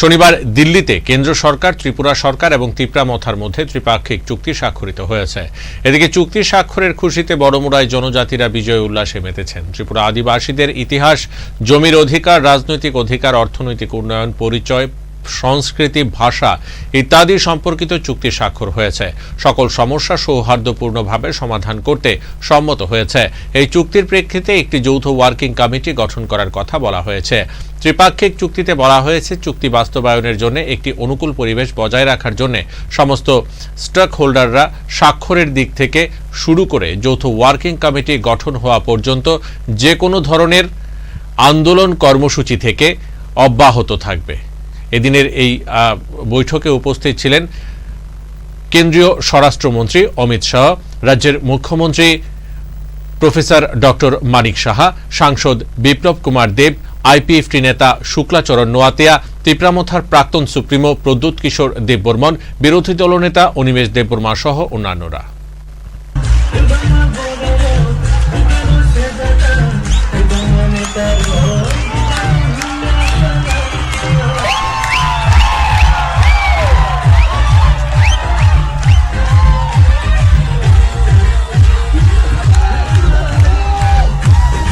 শনিবার দিল্লিতে কেন্দ্র সরকার, ত্রিপুরা সরকার এবং ত্রিপুরা মথার মধ্যে ত্রিপাক্ষিক চুক্তি স্বাক্ষরিত হয়েছে। এদিকে চুক্তি স্বাক্ষরের খুশিতে বড়মুড়ায় জনজাতিরা বিজয় উল্লাসে মেতেছেন। ত্রিপুরা আদিবাসীদের ইতিহাস, জমির অধিকার, রাজনৈতিক অধিকার, অর্থনৈতিক উন্নয়ন, পরিচয় সংস্কৃতি, ভাষা ইত্যাদি সম্পর্কিত চুক্তি স্বাক্ষর হয়েছে। সকল সমস্যা সৌহার্দ্যপূর্ণভাবে সমাধান করতে সম্মত হয়েছে। এই চুক্তির প্রেক্ষিতে একটি যৌথ ওয়ার্কিং কমিটি গঠন করার কথা বলা হয়েছে। ত্রিপাক্ষিক চুক্তিতে বলা হয়েছে, চুক্তি বাস্তবায়নের জন্য একটি অনুকূল পরিবেশ বজায় রাখার জন্য সমস্ত স্টক হোল্ডাররা স্বাক্ষরের দিক থেকে শুরু করে যৌথ ওয়ার্কিং কমিটি গঠন হওয়া পর্যন্ত যে কোনো ধরনের আন্দোলন কর্মসূচি থেকে অব্যাহত থাকবে। এদিনের এই বৈঠকে উপস্থিত ছিলেন কেন্দ্রীয় স্বরাষ্ট্রমন্ত্রী অমিত শাহ, রাজ্যের মুখ্যমন্ত্রী প্রফেসর ডক্টর মানিক সাহা, সাংসদ বিপ্লব কুমার দেব আইপিএফটি নেতা শুক্লাচরণ নোয়াতিয়া, তিপ্রামথার প্রাক্তন সুপ্রিমো প্রদ্যুৎ কিশোর দেববর্মন, বিরোধী দলনেতা অনিমেষ দেববর্মা সহ অন্যান্যরা।